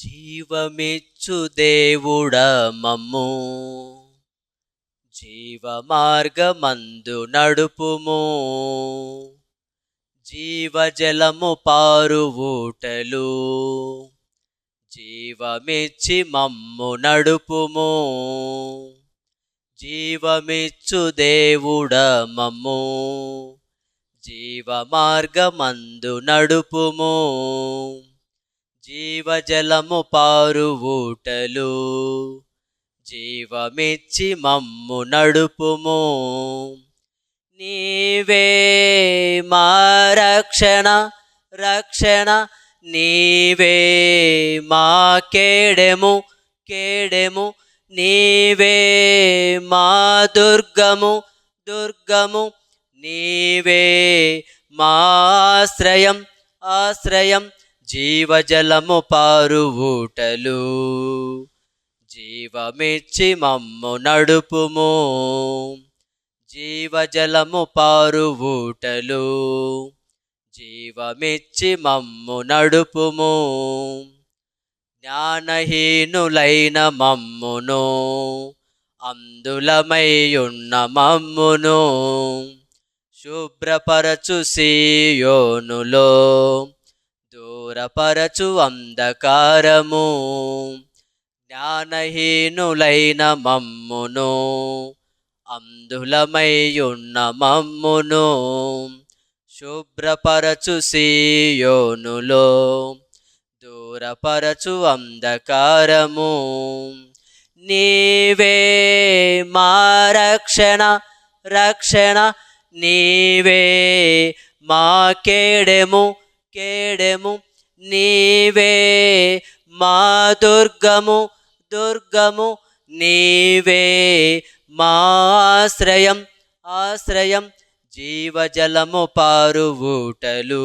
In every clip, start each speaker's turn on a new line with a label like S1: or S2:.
S1: జీవమిచ్చు దేవుడ మమ్ము. జీవ మార్గమందు నడుపుము. జీవజలము పారువూటలు. జీవమిచ్చి మమ్ము నడుపుము. జీవమిచ్చు దేవుడ మమ్ము. జీవ మార్గమందు నడుపుము. జీవజలము పారు ఊటలు జీవమిచ్చి మమ్ము నడుపుము. నీవే మా రక్షణ రక్షణ నీవే మా కేడెము కేడెము నీవే మా దుర్గము దుర్గము నీవే మా ఆశ్రయం ఆశ్రయం జీవజలము పారు ఊటలు జీవమిచ్చి మమ్ము నడుపుము. జీవజలము పారు ఊటలు జీవమిచ్చి మమ్ము నడుపుము. జ్ఞానహీనులైన మమ్మును. అందులమయ్యున్న మమ్మును. శుభ్రపరచు సీయోనులో. దూరపరచు అంధకారము. జ్ఞానహీనులైన మమ్మును అంధులమయ్యున్న మమ్మును శుభ్రపరచు సీయోనులో. దూరపరచు అంధకారము. నీవే మా రక్షణ రక్షణ నీవే మా కేడెము కేడెము నీవే మా దుర్గము దుర్గము నీవే మా ఆశ్రయం ఆశ్రయం జీవజలము పారువూటలు.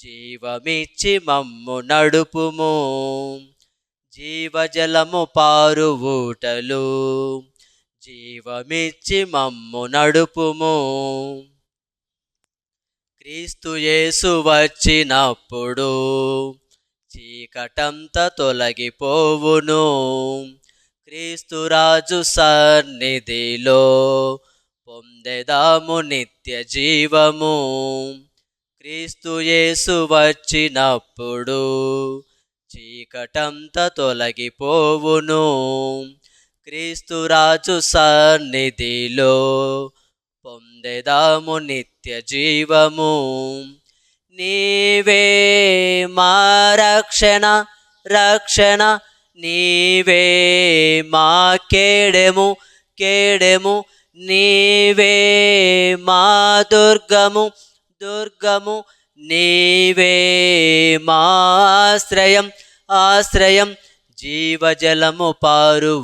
S1: జీవమిచ్చి మమ్ము నడుపుము. జీవజలము పారువూటలు. జీవమిచ్చి మమ్ము నడుపుము. క్రీస్తు యేసు వచ్చినప్పుడు చీకటంత తొలగిపోవును. క్రీస్తు రాజు సన్నిధిలో పొందెదాము నిత్య జీవము. క్రీస్తు యేసు వచ్చినప్పుడు చీకటంత తొలగిపోవును. క్రీస్తు రాజు సన్నిధిలో పొందెదాము నిత్య జీవము నీవే మా రక్షణ రక్షణ. నీవే మా కేడెము కేడెము. నీవే మా దుర్గము దుర్గము. నీవే మా ఆశ్రయం ఆశ్రయం. జీవజలము పారు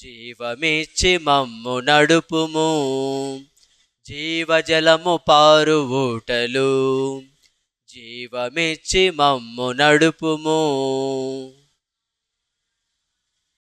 S1: జీవమిచ్చి మమ్ము నడుపుము. జీవజలము పారు ఊటలు జీవమిచ్చి మమ్ము నడుపుము.